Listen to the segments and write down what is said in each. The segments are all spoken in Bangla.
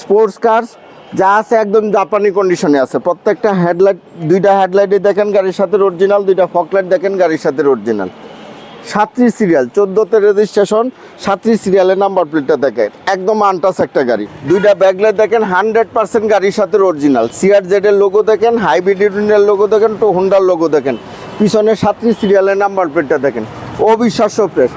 স্পোর্টস কার যা আছে একদম জাপানি কন্ডিশনে আছে। প্রত্যেকটা হেডলাইট দুইটা হেডলাইটে দেখেন গাড়ির সাথে অরিজিনাল দুইটা ফকলাইট দেখেন গাড়ির সাথে অরিজিনাল সাতত্রিশ সিরিয়াল চোদ্দোতে রেজিস্ট্রেশন সাতত্রিশ সিরিয়ালের নাম্বার প্লেটটা দেখেন। একদম আনটাস একটা গাড়ি। দুইটা ব্যাগলাইট দেখেন হান্ড্রেড পার্সেন্ট গাড়ির সাথে অরিজিনাল সিআর জেডের লোগো দেখেন হাইব্রিড ইউনিয়নের লোগো দেখেন তো হুন্ডার লোগো দেখেন। পিছনে সাতটি সিরিয়ালের নাম্বার প্লেটটা দেখেন। অবিশ্বাস্য প্রেস?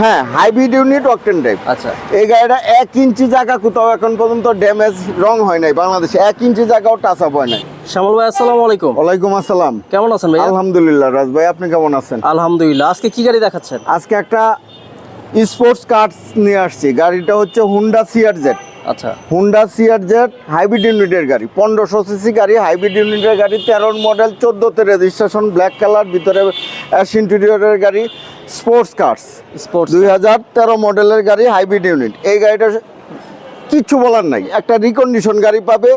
হ্যাঁ হাইব্রিড ইউনিট অকটেন টাইপ আচ্ছা। এই গাড়িটা এক ইঞ্চি জায়গা কোথাও এখন পর্যন্ত ড্যামেজ রং হয় নাই বাংলাদেশে। এক ইঞ্চি জায়গাও টাচ আপ হয় নাই। শ্যামল ভাই আসসালামু আলাইকুম। ওয়ালাইকুম আসসালাম। কেমন আছেন ভাই আলহামদুলিল্লাহ রাজ ভাই আপনি কেমন আছেন? আলহামদুলিল্লাহ। আজকে কি গাড়ি দেখাচ্ছেন? আজকে একটা স্পোর্টস কার নিয়ে আসছি। গাড়িটা হচ্ছে হুন্ডা সিআর জেড আচ্ছা। হুন্ডা সিআর জেড হাইব্রিড ইউনিটের গাড়ি পনেরোশো সিসি গাড়ি হাইব্রিড ইউনিটের গাড়ি তেরোর মডেল চোদ্দোতে রেজিস্ট্রেশন ব্ল্যাক কালার ভিতরে অ্যাশ ইন্টেরিয়রের গাড়ি স্পোর্টস কার্স স্পোর্টস দুই হাজার তেরো মডেলের গাড়ি হাইব্রিড ইউনিট এই গাড়িটা কিচ্ছু বলার নাই। একটা রিকন্ডিশন গাড়ি পাবে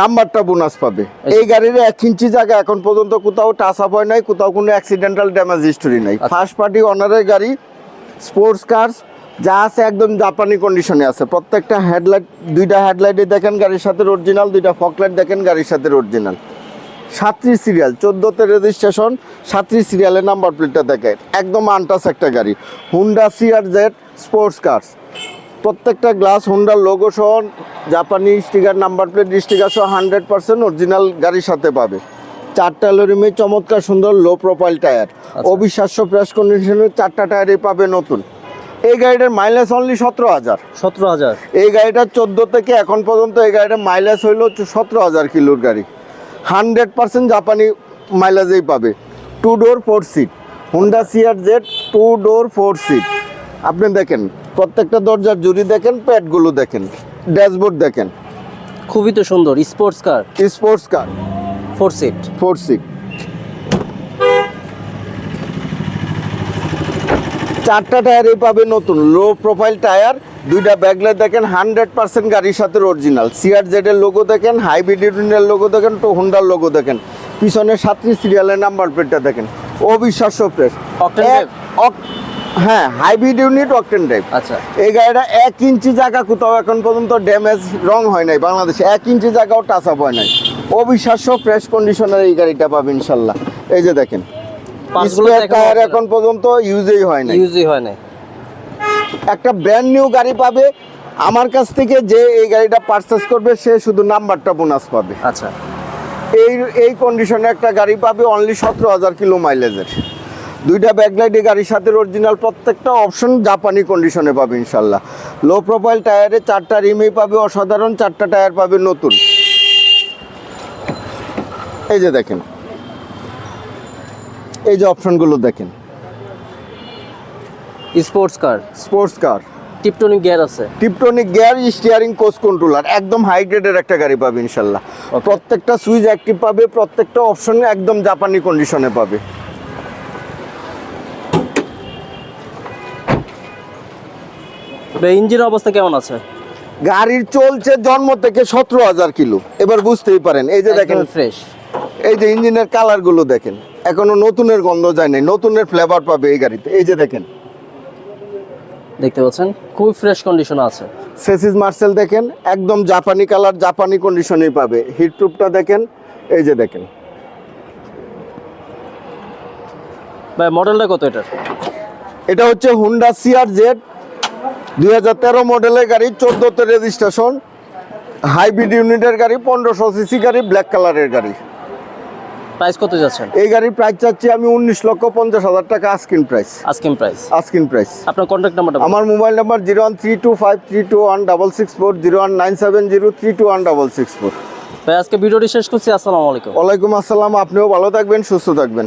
নাম্বারটা বোনাস পাবে। এই গাড়ির এক ইঞ্চি জায়গা এখন পর্যন্ত কোথাও টাচ আপ হয় নাই কোথাও কোনো অ্যাক্সিডেন্টাল ড্যামেজ হিস্টোরি নাই। ফার্স্ট পার্টি অনারের গাড়ি স্পোর্টস কার্স যা আছে একদম জাপানি কন্ডিশনে আছে। প্রত্যেকটা হেডলাইট দুইটা হেডলাইটে দেখেন গাড়ির সাথে অরিজিনাল দুইটা ফকলাইট দেখেন গাড়ির সাথে অরিজিনাল সাতটি সিরিয়াল চোদ্দোতে রেজিস্ট্রেশন সাতটি সিরিয়ালের নাম্বার প্লেটটা দেখে একদম আনটাস একটা গাড়ি। Honda C R Z sports cars প্রত্যেকটা গ্লাস হুন্ডার লোগো সহ জাপানি স্টিকার নাম্বার প্লেট স্টিকার সহ হান্ড্রেড পার্সেন্ট অরিজিনাল গাড়ির সাথে পাবে। চারটা লরিমে চমৎকার সুন্দর লো প্রোফাইল টায়ার অবিশ্বাস্য প্রেস কন্ডিশনের চারটা টায়ারই পাবে নতুন। এই গাড়িটার মাইলেজ অনলি সতেরো হাজার। সতেরো হাজার। এই গাড়িটা চোদ্দ থেকে এখন পর্যন্ত এই গাড়িটার মাইলেজ হইল সতেরো হাজার কিলোর গাড়ি। হান্ড্রেড পার্সেন্ট জাপানি মাইলেজেই পাবে। Two door four seat Honda C R Z two door four seat আপনি দেখেন প্রত্যেকটা দরজার জুড়ি দেখেন প্যাডগুলো দেখেন ড্যাশবোর্ড দেখেন। খুবই তো সুন্দর sports car sports car four seat four seat চারটা টায়ারই পাবে নতুন। লো প্রোফাইল টায়ার দুইটা ব্যাগলাইট দেখেন হান্ড্রেড পার্সেন্ট গাড়ির সাথে অরিজিনাল সিআর জেডের লোগো দেখেন হাইব্রিড ইউনিয়নের লোগো দেখেন তো হুন্ডার লোগো দেখেন। পিছনে সাতটি সিরিয়ালের নাম্বার প্লেটটা দেখেন। অবিশ্বাস্য প্রেস? হ্যাঁ হাইব্রিড ইউনিট অকটেন টাইপ আচ্ছা। এই গাড়িটা এক ইঞ্চি জায়গা কোথাও এখন পর্যন্ত ড্যামেজ রং হয় নাই বাংলাদেশে। এক ইঞ্চি জায়গাও টাচ আপ হয় নাই। অবিশ্বাস্য ফ্রেশ কন্ডিশনের এই গাড়িটা পাবে ইনশাল্লাহ। এই যে দেখেন। Spare টায়ার এখন পর্যন্ত ইউজেই হয় নাই। ইউজই হয় না একটা ব্র্যান্ড নিউ গাড়ি পাবে আমার কাছ থেকে যে এই গাড়িটা পারচেস করবে সে শুধু নাম্বারটা বোনাস পাবে। আচ্ছা। এই এই কন্ডিশনে একটা গাড়ি পাবে অনলি সতেরো হাজার কিলো মাইলেজের দুইটা ব্যাকলাইটে গাড়ির সাথে অরিজিনাল প্রত্যেকটা অপশন জাপানি কন্ডিশনে পাবে ইনশাল্লাহ। লো প্রোফাইল টায়ারে চারটা রিমই পাবে অসাধারণ চারটা টায়ার পাবে নতুন। এই যে দেখেন এই যে অপশনগুলো দেখেন। Sports car? Sports car. Tiptronic gear আছে। Tiptronic gear steering coach controller একদম হাই গ্রেডের একটা গাড়ি পাবে ইনশাল্লাহ। প্রত্যেকটা সুইচ অ্যাক্টিভ পাবে প্রত্যেকটা অপশন একদম জাপানি কন্ডিশনে পাবে। ইঞ্জিনের অবস্থা কেমন আছে? গাড়ির চলছে জন্ম থেকে সতেরো হাজার কিলো। এবার বুঝতেই পারেন এই যে দেখেন ফ্রেশ এই যে ইঞ্জিনের কালারগুলো দেখেন। এখনও নতুনের গন্ধ যায় নাই নতুনের ফ্লেভার পাবে এই গাড়িতে। এই যে দেখেন। দেখতে পাচ্ছেন? খুবই ফ্রেশ কন্ডিশন আছে। সেসিস মার্সেল দেখেন একদম জাপানি কালার জাপানি কন্ডিশনেই পাবে। হিট প্রুফটা দেখেন এই যে দেখেন। ভাই মডেলটা কত এটার? এটা হচ্ছে হুন্ডা সিআর জেড দুই হাজার তেরো মডেলের গাড়ি চোদ্দোতে রেজিস্ট্রেশন হাইব্রিড ইউনিটের গাড়ি পনেরোশো সিসি গাড়ি ব্ল্যাক কালারের গাড়ি। প্রাইস কত যাচ্ছেন? এই গাড়ির প্রাইস চাচ্ছি আমি উনিশ লক্ষ পঞ্চাশ হাজার টাকা asking price asking price asking price আপনার কন্ট্যাক্ট নাম্বারটা আমার mobile number zero one three two five three two one double six four zero one nine seven zero three two one double six four ভাই আজকে ভিডিওটি শেষ করছি। আসসালামু আলাইকুম। ওয়ালাইকুম আসসালাম। আপনিও ভালো থাকবেন সুস্থ থাকবেন।